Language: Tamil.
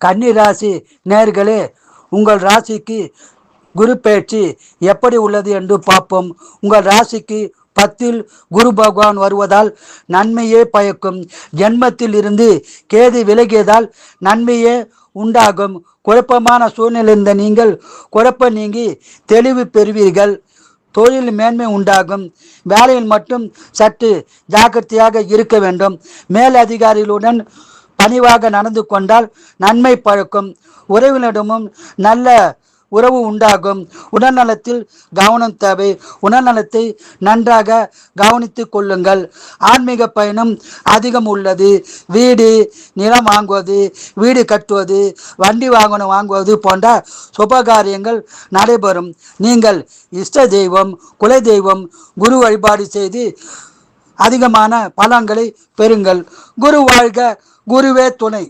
கன்னி ராசி நேர்களே உங்கள் ராசிக்கு குரு பயிற்சி எப்படி உள்ளது என்று பார்ப்போம். உங்கள் ராசிக்கு பத்தில் குரு பகவான் வருவதால் நன்மையே பயக்கும். ஜென்மத்தில் இருந்து கேது விலகியதால் நன்மையே உண்டாகும். குழப்பமான சூழ்நிலை இருந்த நீங்கள் குழப்பம் நீங்கி தெளிவு பெறுவீர்கள். தொழில் மேன்மை உண்டாகும். வேலையில் மட்டும் சற்று ஜாக்கிரதையாக இருக்க வேண்டும். மேலதிகாரிகளுடன் பணிவாக நடந்து கொண்டால் நன்மை பழக்கும். உறவினரிடமும் நல்ல உறவு உண்டாகும். உடல்நலத்தில் கவனம் தேவை. உடல்நலத்தை நன்றாக கவனித்துக் கொள்ளுங்கள். ஆன்மீக பயணம் அதிகம் உள்ளது. வீடு நிலம் வாங்குவது வீடு கட்டுவது வண்டி வாகனம் வாங்குவது போன்ற சுபகாரியங்கள் நடைபெறும். நீங்கள் இஷ்ட தெய்வம் குல தெய்வம் குரு வழிபாடு செய்து அதிகமான பலன்களை பெறுங்கள். குரு வாழ்க குருவே துணை.